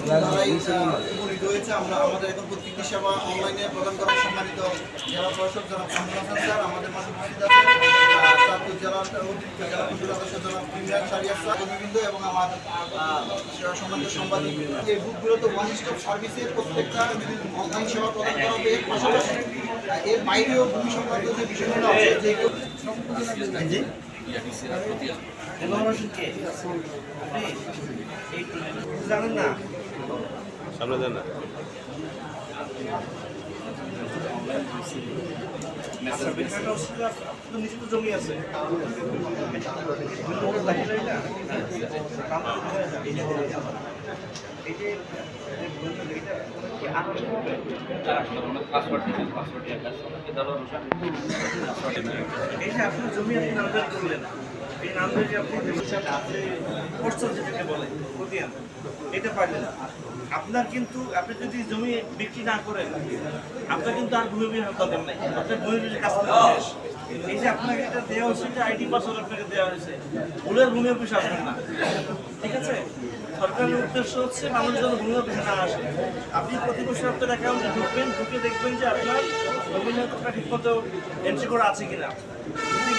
নতুন উপনীত হয়েছে আমরা আমাদের এখন প্রত্যেকটি সেবা অনলাইনে প্রদান করার সম্মানিত জেলা প্রশাসক জনাব কামরুল স্যার আমাদের মাসে উপস্থিত আছেন জেলার অতিরিক্ত জেলা পরিষদ সদস্য জনাব ইমরান সারিয়ার কর্মীবৃন্দ এবং আমার সম্মানিত সাংবাদিক এই বুথগুলোতে ওয়ান স্টপ সার্ভিসের প্রত্যেকটা অনলাইন সেবা প্রদান করা হবে এর পাশাপাশি এর বাইরেও ভূমি সংক্রান্ত যে বিষয়গুলো আছে যেগুলো জানেন না সামনে দেন না। জমি আছে এই যে আপনার আপনি করলেন এই পারলেন আপনার কিন্তু, আপনি যদি জমি বিক্রি না করেন, আপনার কিন্তু আর ভূমি দরকার আপনার ভূমি এই যে আপনাকে এটা দেওয়া এটা আইডি পাসওয়ার্ড আপনাকে দেওয়া হয়েছে। ভুলের ভূমি অফিস আপনার না। ঠিক আছে? সরকারের উদ্দেশ্য হচ্ছে মানুষ যেন ভূমি অফিসে না আসে। আপনি প্রতি বছর আপনার অ্যাকাউন্টে ঢুকবেন, ঢুকে দেখবেন যে আপনার ভূমি নথিটা ঠিকমতো এন্ট্রি করা আছে কিনা।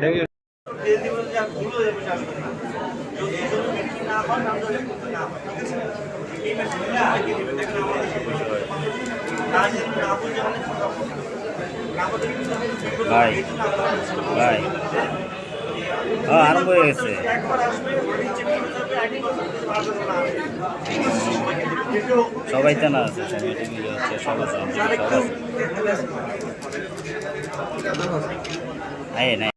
থ্যাংক ইউ হয়ে হয় হয় ভাই, ভাই। আরম্ভ হয়ে গেছে সবাই তো না আছে সবাই মিলে আছে সব আছে সব আছে। আয় নাই